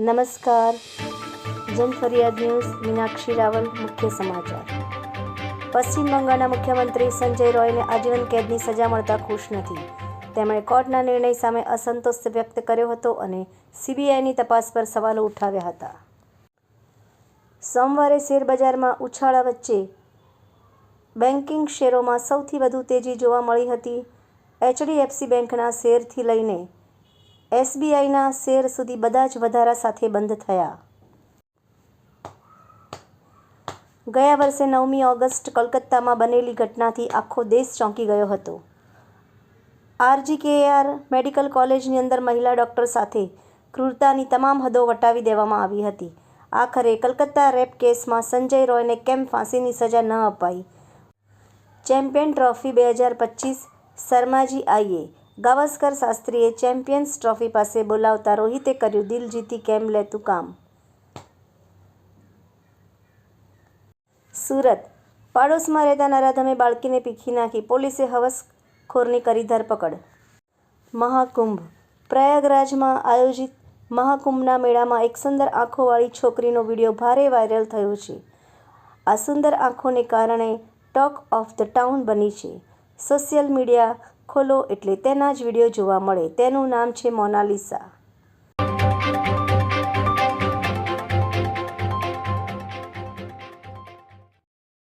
નમસ્કાર. જન ફરિયાદ ન્યૂઝ, મીનાક્ષી રાવલ, મુખ્ય સમાચાર. પશ્ચિમ બંગાળના મુખ્યમંત્રી સંજય રોયને આજીવન કેદની સજા મળતા ખુશ નથી. તેમણે કોર્ટના નિર્ણય સામે અસંતોષ વ્યક્ત કર્યો હતો અને સીબીઆઈની તપાસ પર સવાલો ઉઠાવ્યા હતા. સોમવારે શેરબજારમાં ઉછાળા વચ્ચે બેન્કિંગ શેરોમાં સૌથી વધુ તેજી જોવા મળી હતી. એચડીએફસી બેંકના શેરથી લઈને એસબીઆઈના શેર સુધી બધા જ વધારા સાથે બંધ થયા. ગયા વર્ષે નવમી ઓગસ્ટ કલકત્તામાં બનેલી ઘટનાથી આખો દેશ ચોંકી ગયો હતો. આરજીકેઆર મેડિકલ કોલેજની અંદર મહિલા ડૉક્ટર સાથે ક્રૂરતાની તમામ હદો વટાવી દેવામાં આવી હતી. આખરે કલકત્તા રેપ કેસમાં સંજય રોયને કેમ ફાંસીની સજા ન અપાઈ? ચેમ્પિયન ટ્રોફી બે હજાર પચીસ શર્માજી આઈએ ગાવસ્કર શાસ્ત્રીએ ચેમ્પિયન્સ ટ્રોફી પાસે બોલાવતા રોહિતે કર્યું, દિલ જીતી કેમ લેતું કામ? સુરત. પાડોશમાં રહેતા નરાધમે બાળકીને પીખી નાખી, પોલીસે હવસખોરની કરી ધરપકડ. મહાકુંભ. પ્રયાગરાજમાં આયોજિત મહાકુંભના મેળામાં એક સુંદર આંખોવાળી છોકરીનો વીડિયો ભારે વાયરલ થયો છે. આ સુંદર આંખોને કારણે ટોક ઓફ ધ ટાઉન બની છે. સોશિયલ મીડિયા ખોલો એટલે તેના જ વીડિયો જોવા મળે. તેનું નામ છે મોનાલિસા.